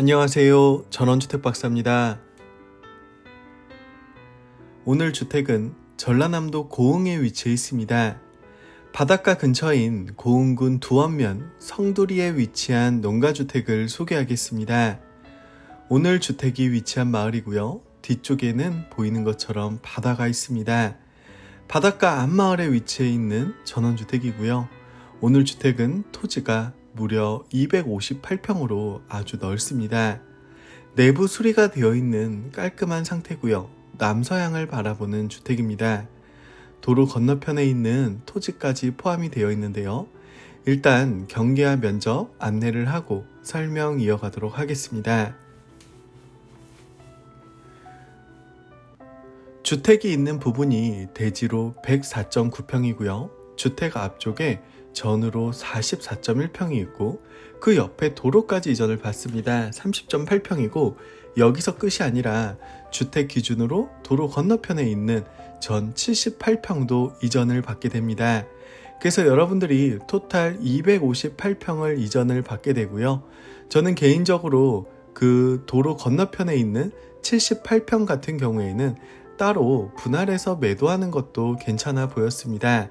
안녕하세요. 전원주택 박사입니다. 오늘 주택은 전라남도 고흥에 위치해 있습니다. 바닷가 근처인 고흥군 두원면 성두리에 위치한 농가주택을 소개하겠습니다. 오늘 주택이 위치한 마을이고요. 뒤쪽에는 보이는 것처럼 바다가 있습니다. 바닷가 앞마을에 위치해 있는 전원주택이고요. 오늘 주택은 토지가 무려 258평으로 아주 넓습니다. 내부 수리가 되어 있는 깔끔한 상태고요. 남서향을 바라보는 주택입니다. 도로 건너편에 있는 토지까지 포함이 되어 있는데요. 일단 경계와 면적 안내를 하고 설명 이어가도록 하겠습니다. 주택이 있는 부분이 대지로 104.9평이고요. 주택 앞쪽에 전으로 44.1평이 있고 그 옆에 도로까지 이전을 받습니다. 30.8평이고 여기서 끝이 아니라 주택 기준으로 도로 건너편에 있는 전 78평도 이전을 받게 됩니다. 그래서 여러분들이 토탈 258평을 이전을 받게 되고요. 저는 개인적으로 그 도로 건너편에 있는 78평 같은 경우에는 따로 분할해서 매도하는 것도 괜찮아 보였습니다.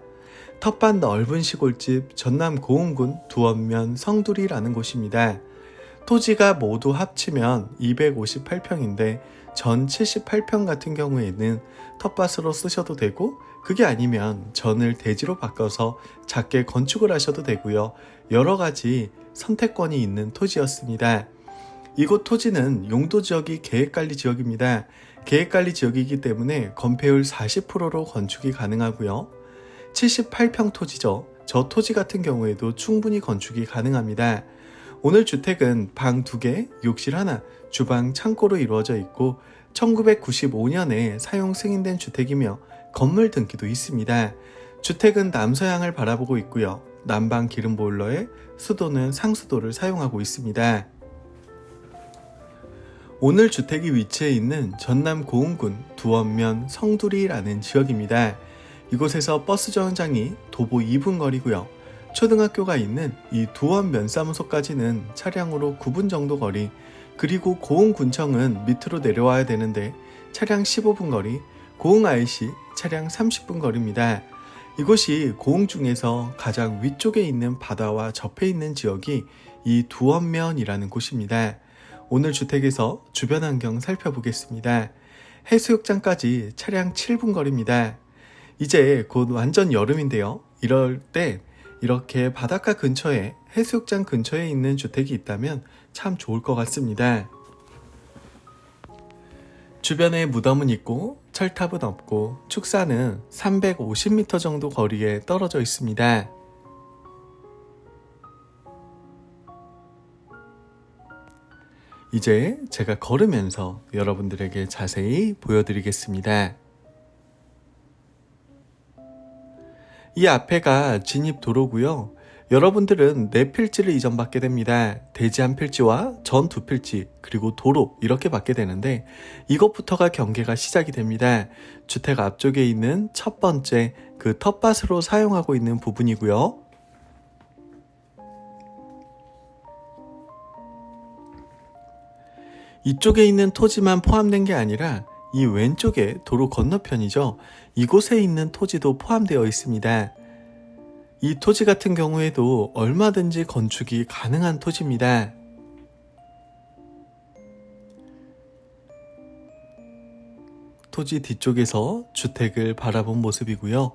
텃밭 넓은 시골집 전남 고흥군 두원면 성두리라는 곳입니다. 토지가 모두 합치면 258평인데 전 78평 같은 경우에는 텃밭으로 쓰셔도 되고 그게 아니면 전을 대지로 바꿔서 작게 건축을 하셔도 되고요. 여러 가지 선택권이 있는 토지였습니다. 이곳 토지는 용도 지역이 계획관리 지역입니다. 계획관리 지역이기 때문에 건폐율 40%로 건축이 가능하고요. 78평 토지죠. 저 토지 같은 경우에도 충분히 건축이 가능합니다. 오늘 주택은 방 2개, 욕실 하나, 주방, 창고로 이루어져 있고 1995년에 사용 승인된 주택이며 건물 등기도 있습니다. 주택은 남서향을 바라보고 있고요. 난방 기름 보일러에 수도는 상수도를 사용하고 있습니다. 오늘 주택이 위치해 있는 전남 고흥군 두원면 성두리라는 지역입니다. 이곳에서 버스 정류장이 도보 2분 거리고요. 초등학교가 있는 이 두원 면사무소까지는 차량으로 9분 정도 거리, 그리고 고흥군청은 밑으로 내려와야 되는데 차량 15분 거리, 고흥 IC 차량 30분 거리입니다. 이곳이 고흥 중에서 가장 위쪽에 있는 바다와 접해 있는 지역이 이 두원면이라는 곳입니다. 오늘 주택에서 주변 환경 살펴보겠습니다. 해수욕장까지 차량 7분 거리입니다. 이제 곧 완전 여름인데요. 이럴 때 이렇게 바닷가 근처에 해수욕장 근처에 있는 주택이 있다면 참 좋을 것 같습니다. 주변에 무덤은 있고 철탑은 없고 축사는 350m 정도 거리에 떨어져 있습니다. 이제 제가 걸으면서 여러분들에게 자세히 보여드리겠습니다. 이 앞에가 진입 도로고요. 여러분들은 네 필지를 이전받게 됩니다. 대지 한 필지와 전 두 필지, 그리고 도로 이렇게 받게 되는데 이것부터가 경계가 시작이 됩니다. 주택 앞쪽에 있는 첫 번째 그 텃밭으로 사용하고 있는 부분이고요. 이쪽에 있는 토지만 포함된 게 아니라 이 왼쪽에 도로 건너편이죠. 이곳에 있는 토지도 포함되어 있습니다. 이 토지 같은 경우에도 얼마든지 건축이 가능한 토지입니다. 토지 뒤쪽에서 주택을 바라본 모습이고요.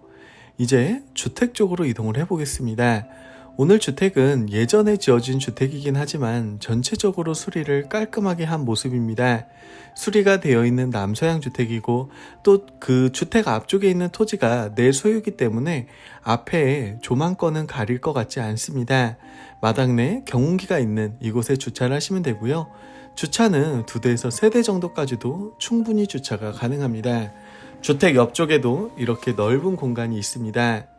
이제 주택 쪽으로 이동을 해보겠습니다. 오늘 주택은 예전에 지어진 주택이긴 하지만 전체적으로 수리를 깔끔하게 한 모습입니다. 수리가 되어 있는 남서양 주택이고 또 그 주택 앞쪽에 있는 토지가 내 소유이기 때문에 앞에 조망권은 가릴 것 같지 않습니다. 마당 내 경운기가 있는 이곳에 주차를 하시면 되고요. 주차는 두 대에서 세 대 정도까지도 충분히 주차가 가능합니다. 주택 옆쪽에도 이렇게 넓은 공간이 있습니다.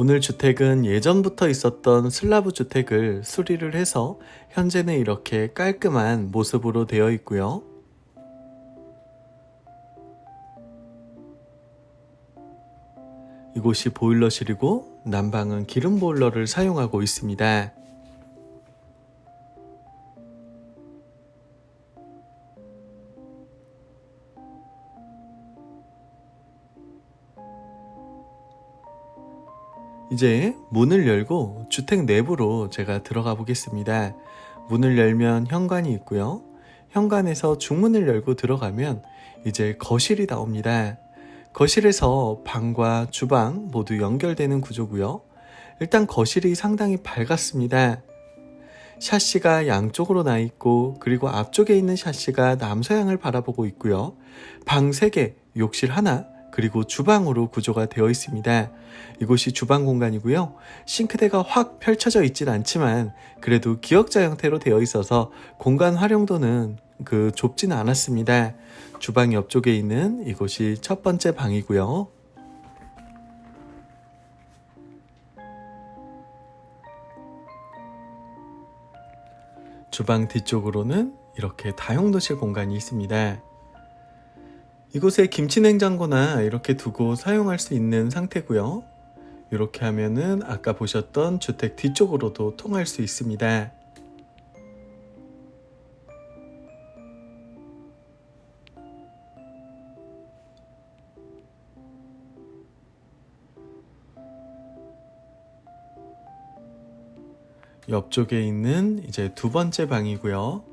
오늘 주택은 예전부터 있었던 슬라브 주택을 수리를 해서 현재는 이렇게 깔끔한 모습으로 되어 있고요. 이곳이 보일러실이고 난방은 기름 보일러를 사용하고 있습니다. 이제 문을 열고 주택 내부로 제가 들어가 보겠습니다. 문을 열면 현관이 있고요. 현관에서 중문을 열고 들어가면 이제 거실이 나옵니다. 거실에서 방과 주방 모두 연결되는 구조고요. 일단 거실이 상당히 밝았습니다. 샤시가 양쪽으로 나 있고 그리고 앞쪽에 있는 샤시가 남서향을 바라보고 있고요. 방 3개, 욕실 하나, 그리고 주방으로 구조가 되어 있습니다. 이곳이 주방 공간이고요. 싱크대가 확 펼쳐져 있진 않지만 그래도 기역자 형태로 되어 있어서 공간 활용도는 그 좁진 않았습니다. 주방 옆쪽에 있는 이곳이 첫 번째 방이고요. 주방 뒤쪽으로는 이렇게 다용도실 공간이 있습니다. 이곳에 김치 냉장고나 이렇게 두고 사용할 수 있는 상태고요. 이렇게 하면은 아까 보셨던 주택 뒤쪽으로도 통할 수 있습니다. 옆쪽에 있는 이제 두 번째 방이고요.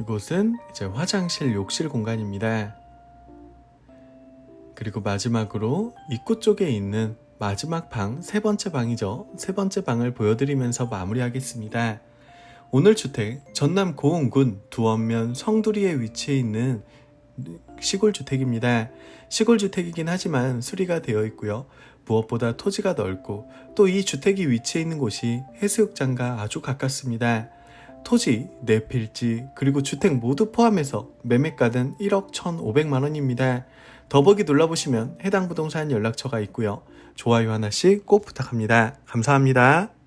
이곳은 이제 화장실, 욕실 공간입니다. 그리고 마지막으로 입구 쪽에 있는 마지막 방, 세 번째 방이죠. 세 번째 방을 보여드리면서 마무리하겠습니다. 오늘 주택, 전남 고흥군 두원면 성두리에 위치해 있는 시골 주택입니다. 시골 주택이긴 하지만 수리가 되어 있고요. 무엇보다 토지가 넓고 또 이 주택이 위치해 있는 곳이 해수욕장과 아주 가깝습니다. 토지, 네 필지, 그리고 주택 모두 포함해서 매매가 는 1억 1,500만 원입니다. 더보기 눌러보시면 해당 부동산 연락처가 있고요. 좋아요 하나씩 꼭 부탁합니다. 감사합니다.